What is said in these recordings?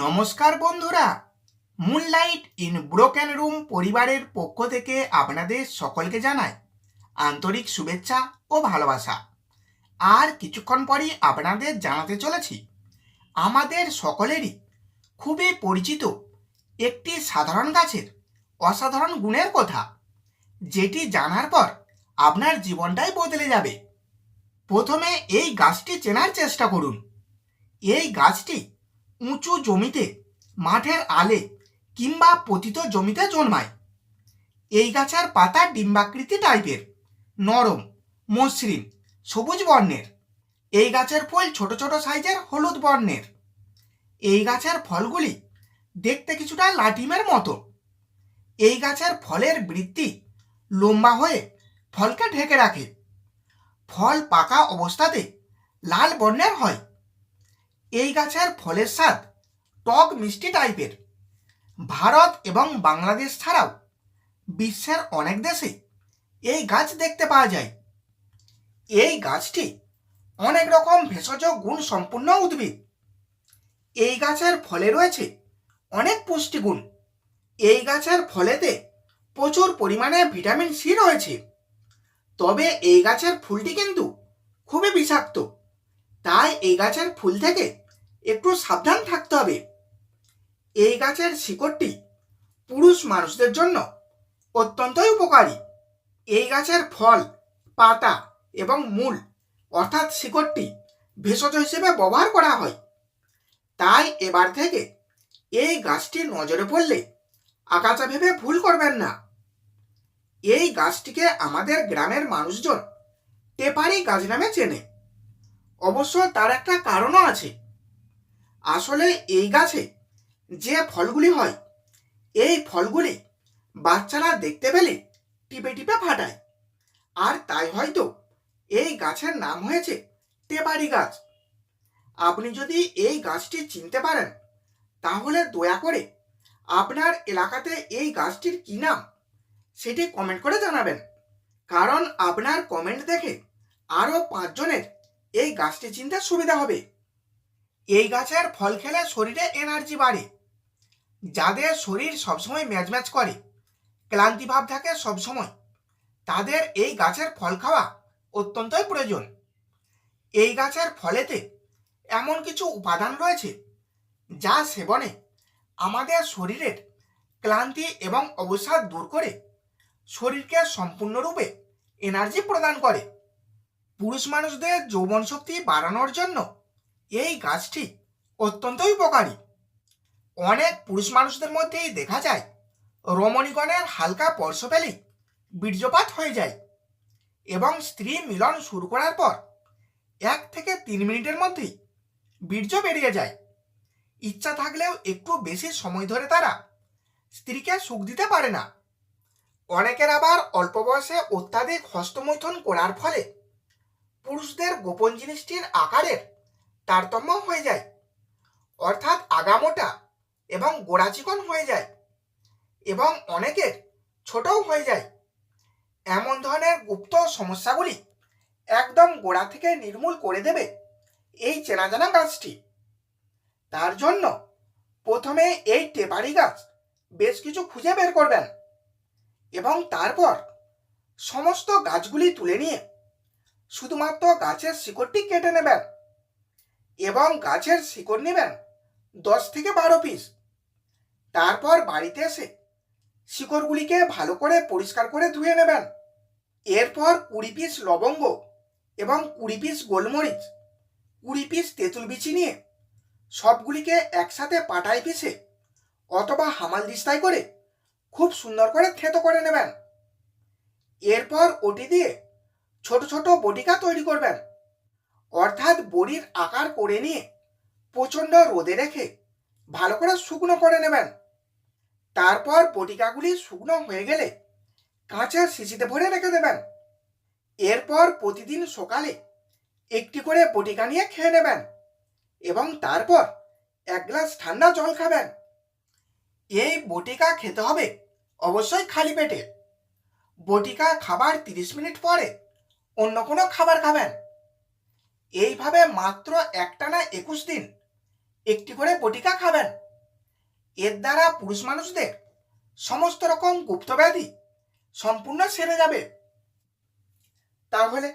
নমস্কার বন্ধুরা moonlight in broken room পরিবারের পক্ষ থেকে আপনাদের সকলকে জানাই আন্তরিক শুভেচ্ছা ও ভালোবাসা। আর কিছুক্ষণ পরই আপনাদের জানাতে চলেছি, আমাদের সকলেরই খুবই পরিচিত একটি সাধারণ গাছের অসাধারণ গুণের কথা, যেটি জানার পর আপনার জীবনটাই বদলে যাবে। প্রথমে এই গাছটি চেনার চেষ্টা করুন। এই গাছটি উঁচু জমিতে, মাঠের আলে কিংবা পতিত জমিতে জন্মায়। এই গাছের পাতা ডিম্বাকৃতি টাইপের, নরম, মসৃণ, সবুজ বর্ণের। এই গাছের ফুল ছোট ছোট সাইজের হলুদ বর্ণের। এই গাছের ফলগুলি দেখতে কিছুটা লাটিমের মতো। এই গাছের ফলের বৃত্তি লম্বা হয়ে ফলকে ঢেকে রাখে। ফল পাকা অবস্থাতে লাল বর্ণের হয়। এই গাছের ফলের স্বাদ টক মিষ্টি টাইপের। ভারত এবং বাংলাদেশ ছাড়াও বিশ্বের অনেক দেশে এই গাছ দেখতে পাওয়া যায়। এই গাছটি অনেক রকম ভেষজ গুণ সম্পূর্ণ উদ্ভিদ। এই গাছের ফলে রয়েছে অনেক পুষ্টিগুণ। এই গাছের ফলেতে প্রচুর পরিমাণে ভিটামিন সি রয়েছে। তবে এই গাছের ফুলটি কিন্তু খুবই বিষাক্ত। তাই এই গাছের ফুল থেকে একটু সাবধান থাকতে হবে। এই গাছের শিকড়টি পুরুষ মানুষদের জন্য অত্যন্তই উপকারী। এই গাছের ফল, পাতা এবং মূল, অর্থাৎ শিকড়টি ভেষজ হিসেবে ব্যবহার করা হয়। তাই এবার থেকে এই গাছটি নজরে পড়লে আগাছা ভেবে ভুল করবেন না। এই গাছটিকে আমাদের গ্রামের মানুষজন টেপারি গাছ নামে চেনে। অবশ্য তার একটা কারণও আছে। আসলে এই গাছে যে ফলগুলি হয়, এই ফলগুলি বাচ্চারা দেখতে পেলে টিপে টিপে ফাটায়। আর তাই হয়তো এই গাছের নাম হয়েছে টেপারি গাছ। আপনি যদি এই গাছটি চিনতে পারেন, তাহলে দয়া করে আপনার এলাকাতে এই গাছটির কি নাম সেটি কমেন্ট করে জানাবেন। কারণ আপনার কমেন্ট দেখে আরও পাঁচজনের এই গাছটি চিনতে সুবিধা হবে। এই গাছের ফল খেলে শরীরে এনার্জি বাড়ে। যাদের শরীর সবসময় ম্যাচ ম্যাচ করে, ক্লান্তি ভাব থাকে সবসময়, তাদের এই গাছের ফল খাওয়া অত্যন্তই প্রয়োজন। এই গাছের ফলেতে এমন কিছু উপাদান রয়েছে, যা সেবনে আমাদের শরীরের ক্লান্তি এবং অবসাদ দূর করে শরীরকে সম্পূর্ণরূপে এনার্জি প্রদান করে। পুরুষ মানুষদের যৌবন শক্তি বাড়ানোর জন্য এই গাছটি অত্যন্তই উপকারী। অনেক পুরুষ মানুষদের মধ্যেই দেখা যায়, রমণীগণের হালকা স্পর্শ পেলেই বীর্যপাত হয়ে যায় এবং স্ত্রী মিলন শুরু করার পর এক থেকে তিন মিনিটের মধ্যেই বীর্য বেরিয়ে যায়। ইচ্ছা থাকলেও একটু বেশি সময় ধরে তারা স্ত্রীকে সুখ দিতে পারে না। অনেকের আবার অল্প বয়সে অত্যাধিক হস্তমৈথন করার ফলে পুরুষদের গোপন জিনিসটির আকারের তারতম্য হয়ে যায়। অর্থাৎ আগামোটা এবং গোড়া চিকন হয়ে যায় এবং অনেকের ছোটও হয়ে যায়। এমন ধরনের গুপ্ত সমস্যাগুলি একদম গোড়া থেকে নির্মূল করে দেবে এই চেনাজানা গাছটি। তার জন্য প্রথমে এই টেপারি গাছ বেশ কিছু খুঁজে বের করবেন এবং তারপর সমস্ত গাছগুলি তুলে নিয়ে শুধুমাত্র গাছের শিকড়টি কেটে নেবেন। এবং গাছের শিকড় নেবেন দশ থেকে বারো পিস তারপর বাড়িতে এসে শিকড়গুলিকে ভালো করে পরিষ্কার করে ধুয়ে নেবেন। এরপর কুড়ি পিস লবঙ্গ এবং কুড়ি পিস গোলমরিচ, কুড়ি পিস তেঁতুল বিচি নিয়ে সবগুলিকে একসাথে পাটায় পিষে অথবা হামাল দিস্তায় করে খুব সুন্দর করে থেতো করে নেবেন। এরপর ওটি দিয়ে ছোট ছোট বটিকা তৈরি করবেন। অর্থাৎ বড়ির আকার করে নিয়ে প্রচণ্ড রোদে রেখে ভালো করে শুকনো করে নেবেন। তারপর বটিকাগুলি শুকনো হয়ে গেলে কাঁচের শিশিতে ভরে রেখে দেবেন। এরপর প্রতিদিন সকালে একটি করে বটিকা নিয়ে খেয়ে নেবেন এবং তারপর এক গ্লাস ঠান্ডা জল খাবেন। এই বটিকা খেতে হবে অবশ্যই খালি পেটে। বটিকা খাবার তিরিশ মিনিট পরে অন্য কোনো খাবার খাবেন। এইভাবে মাত্র একটানা একুশ দিন একটি করে বটিকা খাবেন। এর দ্বারা পুরুষ মানুষদের সমস্ত রকম গুপ্ত ব্যাধি সম্পূর্ণ সেরে যাবে। তাহলে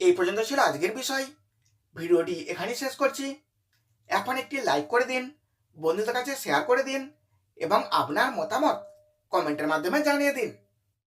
এই পর্যন্ত ছিল আজকের বিষয়। ভিডিওটি এখানেই শেষ করছি। এখন একটি লাইক করে দিন, বন্ধুদের কাছে শেয়ার করে দিন এবং আপনার মতামত কমেন্টের মাধ্যমে জানিয়ে দিন।